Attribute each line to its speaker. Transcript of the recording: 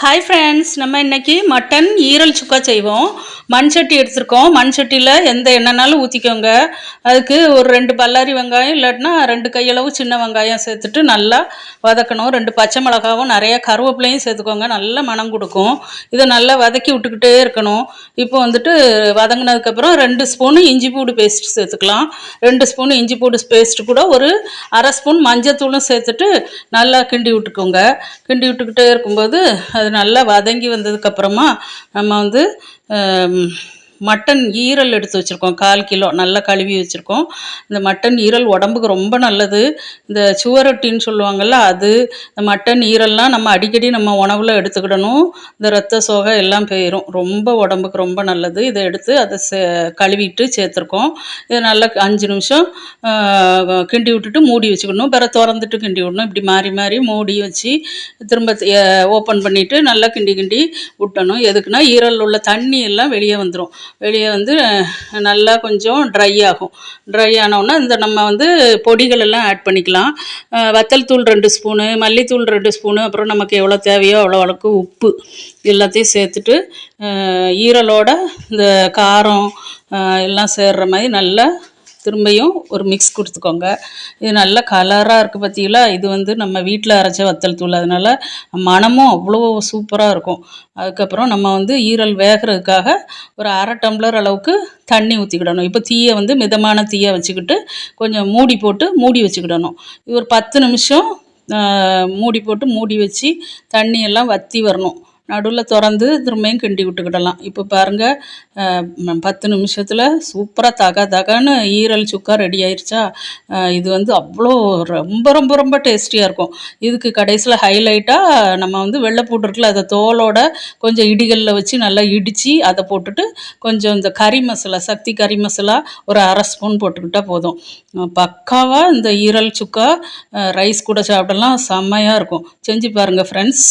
Speaker 1: Hi friends நம்ம இன்றைக்கி mutton ஈரல் சுக்கா செய்வோம். மண் சட்டி எடுத்திருக்கோம். மண் சட்டியில் எந்த எண்ணெய்னாலும் ஊற்றிக்கோங்க அதுக்கு ஒரு ரெண்டு பல்லாரி வெங்காயம் இல்லாட்டினா ரெண்டு கையளவு சின்ன வெங்காயம் சேர்த்துட்டு நல்லா வதக்கணும். ரெண்டு பச்சை மிளகாவும் நிறையா கருவேப்பிலையும் சேர்த்துக்கோங்க. நல்ல மணம் கொடுக்கும். இதை நல்லா வதக்கி விட்டுக்கிட்டே இருக்கணும். இப்போ வந்துட்டு வதங்கினதுக்கப்புறம் ரெண்டு ஸ்பூனு இஞ்சி பூடு பேஸ்ட் சேர்த்துக்கலாம். ரெண்டு ஸ்பூன் இஞ்சி பூடு பேஸ்ட் கூட ஒரு அரை ஸ்பூன் மஞ்சத்தூளும் சேர்த்துட்டு நல்லா கிண்டி விட்டுக்கோங்க. கிண்டி விட்டுக்கிட்டே இருக்கும்போது அது நல்லா வதங்கி வந்ததுக்கப்புறமா நம்ம வந்து மட்டன் ஈரல் எடுத்து வச்சுருக்கோம். கால் கிலோ நல்லா கழுவி வச்சுருக்கோம். இந்த மட்டன் ஈரல் உடம்புக்கு ரொம்ப நல்லது. இந்த சுவரொட்டின்னு சொல்லுவாங்கள்ல அது இந்த மட்டன் ஈரல்லாம் நம்ம அடிக்கடி நம்ம உணவில் எடுத்துக்கிடணும். இந்த ரத்த சோகை எல்லாம் போயிடும் ரொம்ப உடம்புக்கு ரொம்ப நல்லது. இதை எடுத்து அதை சே கழுவிட்டு சேர்த்துருக்கோம். இதை நல்லா அஞ்சு நிமிஷம் கிண்டி விட்டுட்டு மூடி வச்சுக்கணும். பிற திறந்துட்டு கிண்டி விடணும். இப்படி மாறி மாறி மூடி வச்சு திரும்ப ஓப்பன் பண்ணிவிட்டு நல்லா கிண்டி கிண்டி விட்டணும். எதுக்குன்னா ஈரல் உள்ள தண்ணி எல்லாம் வெளியே வந்துடும் வெளியே வந்து நல்லா கொஞ்சம் ட்ரை ஆகும். ட்ரை ஆனோடனே இந்த நம்ம வந்து பொடிகள் எல்லாம் ஆட் பண்ணிக்கலாம். வத்தல் தூள் ரெண்டு ஸ்பூனு மல்லித்தூள் ரெண்டு ஸ்பூனு அப்புறம் நமக்கு எவ்வளோ தேவையோ அவ்வளோ அளவுக்கு உப்பு எல்லாத்தையும் சேர்த்துட்டு ஈரலோட இந்த காரம் எல்லாம் சேர்ற மாதிரி நல்லா திரும்பியும் ஒரு மிக்ஸ் கொடுத்துக்கோங்க. இது நல்ல கலராக இருக்குது பார்த்தீங்களா இது வந்து நம்ம வீட்டில் அரைச்ச வத்தல் தூள். அதனால் மணமும் அவ்வளோ சூப்பராக இருக்கும். அதுக்கப்புறம் நம்ம வந்து ஈரல் வேகிறதுக்காக ஒரு அரை டம்ளர் அளவுக்கு தண்ணி ஊற்றிக்கிடணும் இப்போ தீயை வந்து மிதமான தீயை வச்சுக்கிட்டு கொஞ்சம் மூடி போட்டு மூடி வச்சுக்கிடணும். இது ஒரு பத்து நிமிஷம் மூடி போட்டு மூடி வச்சு தண்ணியெல்லாம் வற்றி வரணும். நடுவில் திறந்து திரும்பியும் கிண்டி விட்டுக்கிடலாம். இப்போ பாருங்கள் பத்து நிமிஷத்தில் சூப்பராக தக தகன்னு ஈரல் சுக்கா ரெடி ஆயிடுச்சா இது வந்து அவ்வளோ ரொம்ப ரொம்ப ரொம்ப டேஸ்டியாக இருக்கும். இதுக்கு கடைசியில் ஹைலைட்டாக நம்ம வந்து வெள்ளை போட்டுருக்குல அதை தோலோட கொஞ்சம் இடிகளில் வச்சு நல்லா இடித்து அதை போட்டுட்டு கொஞ்சம் இந்த கறி மசாலா சக்தி கறி மசாலா ஒரு அரை ஸ்பூன் போட்டுக்கிட்டால் போதும். பக்காவாக இந்த ஈரல் சுக்கா ரைஸ் கூட சாப்பிடலாம். செம்மையாக இருக்கும். செஞ்சு பாருங்கள் ஃப்ரெண்ட்ஸ்